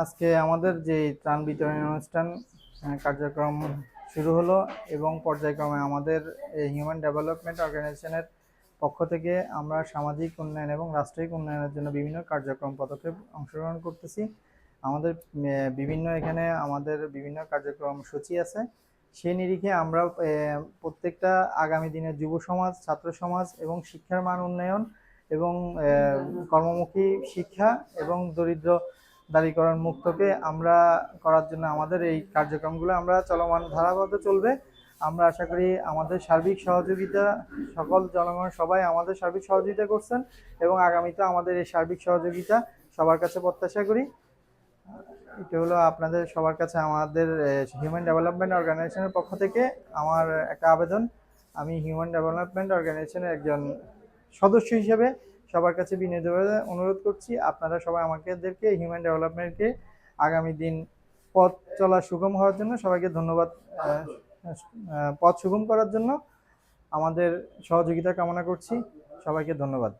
আজকে আমাদের যে ত্রাণ বিতরণ অনুষ্ঠান কার্যক্রম শুরু হলো এবং পর্যায়ক্রমে আমাদের হিউম্যান ডেভেলপমেন্ট অর্গানাইজেশনের পক্ষ থেকে আমরা সামাজিক উন্নয়ন এবং রাষ্ট্রিক উন্নয়নের জন্য বিভিন্ন কার্যক্রম পদক্ষেপ অংশগ্রহণ করতেছি। আমাদের বিভিন্ন এখানে আমাদের বিভিন্ন কার্যক্রম সূচি আছে। সেই নিরিখে আমরা প্রত্যেকটা আগামী দিনের যুব সমাজ, ছাত্র সমাজ এবং শিক্ষার মান উন্নয়ন এবং কর্মমুখী শিক্ষা এবং দরিদ্র দারিকরণ মুক্তকে আমরা করার জন্য আমাদের এই কার্যক্রমগুলো আমরা চলমান ধারাবদ্ধ চলবে। আমরা আশা করি আমাদের সার্বিক সহযোগিতা, সকল জনগণ সবাই আমাদের সার্বিক সহযোগিতা করছেন এবং আগামীতে আমাদের এই সার্বিক সহযোগিতা সবার কাছে প্রত্যাশা করি। এটা হলো আপনাদের সবার কাছে আমাদের হিউম্যান ডেভেলপমেন্ট অর্গানাইজেশনের পক্ষ থেকে আমার একটা আবেদন। আমি হিউম্যান ডেভেলপমেন্ট অর্গানাইজেশনের একজন সদস্য হিসেবে সবার কাছে বিনীতভাবে অনুরোধ করছি। আপনারা সবাই আমাদেরকে হিউম্যান ডেভেলপমেন্টকে আগামী দিন পথ চলা সুগম হওয়ার জন্য সবাইকে ধন্যবাদ পথ সুগম করার জন্য আমাদের সহযোগিতা কামনা করছি। সবাইকে ধন্যবাদ।